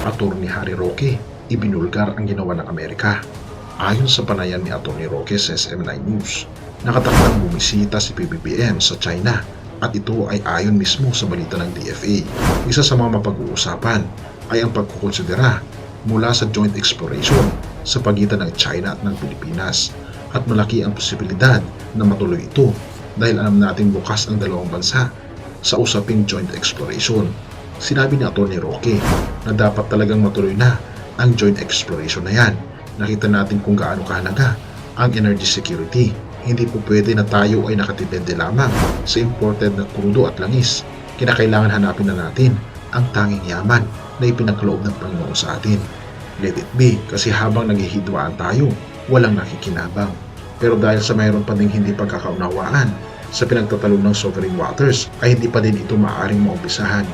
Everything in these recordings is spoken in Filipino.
Atty. Harry Roque, ibinulgar ang ginawa ng Amerika. Ayon sa panayan ni Atty. Roque sa SM9 News, nakatakdang bumisita si PBBM sa China at ito ay ayon mismo sa balita ng DFA. Isa sa mga mapag-uusapan ay ang pagkukonsidera mula sa joint exploration sa pagitan ng China at ng Pilipinas at malaki ang posibilidad na matuloy ito dahil alam natin bukas ang dalawang bansa sa usaping joint exploration. Sinabi ni Atty. Roque na dapat talagang matuloy na ang joint exploration na yan. Nakita natin kung gaano kahalaga ang energy security. Hindi po pwede na tayo ay nakatipende lamang sa imported na krudo at langis. Kinakailangan hanapin na natin ang tanging yaman na ipinagkaloob ng Panginoon sa atin. Let it be kasi habang naghihidwaan tayo, walang nakikinabang. Pero dahil sa mayroon pa ding hindi pagkakaunawaan sa pinagtatalong ng sovereign waters ay hindi pa din ito maaaring maumpisahan.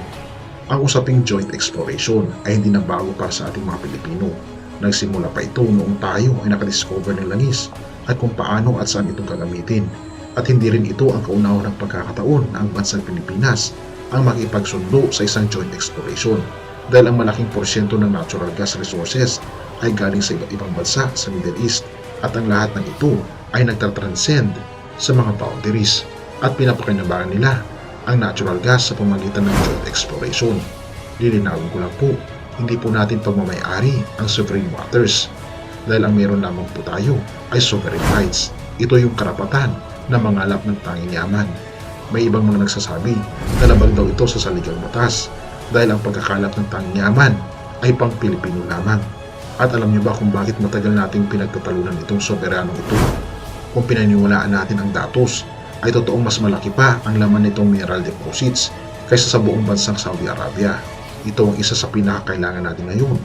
Ang usaping joint exploration ay hindi na bago para sa ating mga Pilipino. Nagsimula pa ito noong tayo ay nakadiscover ng langis at kung paano at saan itong gagamitin. At hindi rin ito ang kaunawa ng pagkakataon na ang bansang Pilipinas ang makipagsundo sa isang joint exploration dahil ang malaking porsyento ng natural gas resources ay galing sa iba't ibang bansa sa Middle East at ang lahat ng ito ay nagtatranscend sa mga boundaries at pinapakinabangan nila ang natural gas sa pamagitan ng joint exploration. Lilinawin ko lang po, hindi po natin pagmamayari ang sovereign waters dahil ang meron lamang po tayo ay sovereign rights. Ito yung karapatan na mangalap ng tanging yaman. May ibang mga nagsasabi na labag daw ito sa saligang batas dahil ang pagkakalap ng tanging yaman ay pang Pilipino lamang. At alam niyo ba kung bakit matagal nating pinagtatalunan itong soberanong ito? Kung pinaniwalaan natin ang datos, ay totoong mas malaki pa ang laman nitong mineral deposits kaysa sa buong bansang Saudi Arabia. Ito ang isa sa pinakakailangan natin ngayon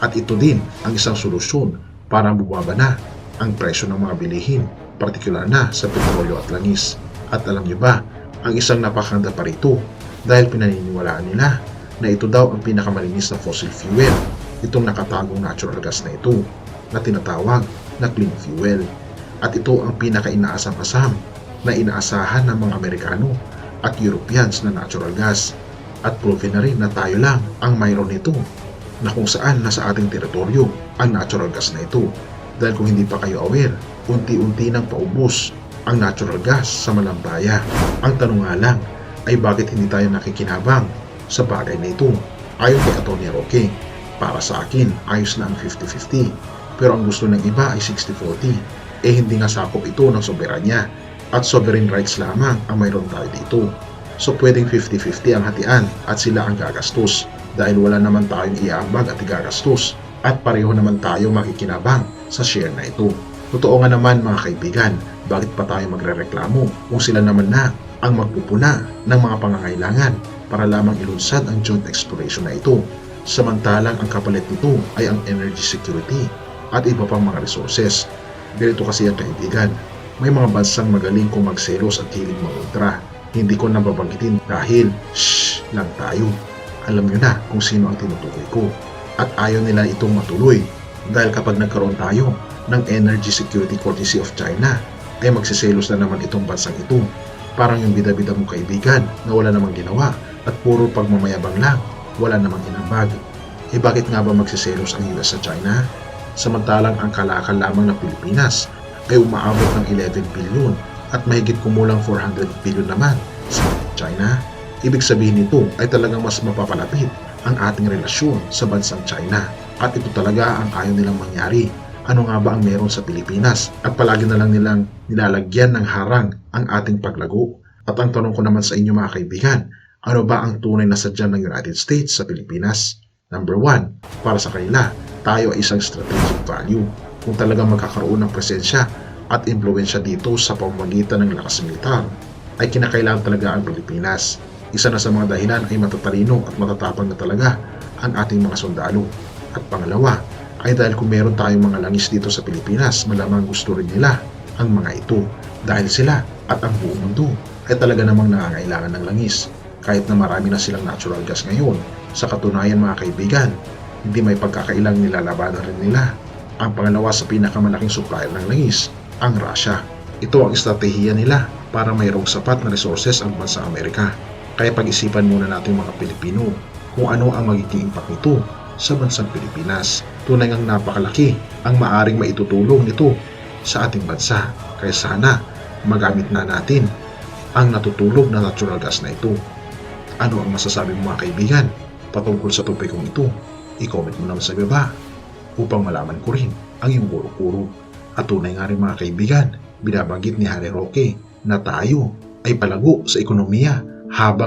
at ito din ang isang solusyon para bumaba na ang presyo ng mga bilihin, partikular na sa petrolyo at langis. At alam niyo ba, ang isang napakaganda pa rito dahil pinaniniwalaan nila na ito daw ang pinakamalinis na fossil fuel, itong nakatagong natural gas na ito na tinatawag na clean fuel. At ito ang pinaka-inaasam-asam na inaasahan ng mga Amerikano at Europeans na natural gas. At proven na rin na tayo lang ang mayroon nito na kung saan nasa ating teritoryo ang natural gas na ito. Dahil kung hindi pa kayo aware, unti-unti nang paubos ang natural gas sa Malambaya. Ang tanong nga lang ay bakit hindi tayo nakikinabang sa bagay na ito. Ayon kay Atty. Roque, para sa akin ayos na ang 50-50 pero ang gusto ng iba ay 60-40 eh hindi nga sakop ito ng soberanya at sovereign rights lamang ang mayroon tayo dito. So pwedeng 50-50 ang hatian at sila ang gagastos dahil wala naman tayong iaambag at igagastos at pareho naman tayo makikinabang sa share na ito. Totoo nga naman mga kaibigan, bakit pa tayo magrereklamo kung sila naman na ang magpupuna ng mga pangangailangan para lamang ilunsad ang joint exploration na ito. Samantalang ang kapalit nito ay ang energy security at iba pang mga resources. Ganito kasi ang kaibigan, may mga bansang magaling kung magselos at hilig mangontra. Hindi ko nababanggitin dahil shh lang tayo. Alam nyo na kung sino ang tinutukoy ko. At ayaw nila itong matuloy dahil kapag nagkaroon tayo ng energy security courtesy of China, ay magsiselos na naman itong bansang ito. Parang yung bida-bida mong kaibigan na wala namang ginawa at puro pagmamayabang lang, wala namang inambag. Eh bakit nga ba magsiselos ang US sa China? Samantalang ang kalakal lamang ng Pilipinas ay umaabot ng 11 bilyon at mahigit kumulang 400 bilyon naman sa China. Ibig sabihin nito ay talagang mas mapapalapit ang ating relasyon sa bansang China. At ito talaga ang ayaw nilang mangyari. Ano nga ba ang meron sa Pilipinas? At palagi na lang nilang nilalagyan ng harang ang ating paglago. At ang tanong ko naman sa inyo mga kaibigan, ano ba ang tunay na sadya ng United States sa Pilipinas? Number one, para sa kanila, tayo ay isang strategic value kung talagang magkakaroon ng presensya at impluensya dito sa pamamagitan ng lakas militar, ay kinakailangan talaga ang Pilipinas. Isa na sa mga dahilan ay matatalino at matatapang na talaga ang ating mga sundalo. At pangalawa, ay dahil kung meron tayong mga langis dito sa Pilipinas, malamang gusto rin nila ang mga ito. Dahil sila at ang buong mundo ay talaga namang nangangailangan ng langis. Kahit na marami na silang natural gas ngayon, sa katunayan mga kaibigan, hindi may pagkakailang nilalabanan rin nila ang pangalawa sa pinakamalaking supplier ng langis, ang Russia. Ito ang estratehiya nila para mayroong sapat na resources ang bansa Amerika. Kaya pag-isipan muna natin mga Pilipino kung ano ang magiging impact nito sa bansang Pilipinas. Tunay ngang napakalaki ang maaring maitutulong nito sa ating bansa. Kaya sana magamit na natin ang natutulog na natural gas na ito. Ano ang masasabi mo mga kaibigan patungkol sa topikong ito? I-comment mo naman sa baba upang malaman ko rin ang iyong kuro-kuro. At tunay nga rin mga kaibigan, binabanggit ni Harry Roque na tayo ay palago sa ekonomiya habang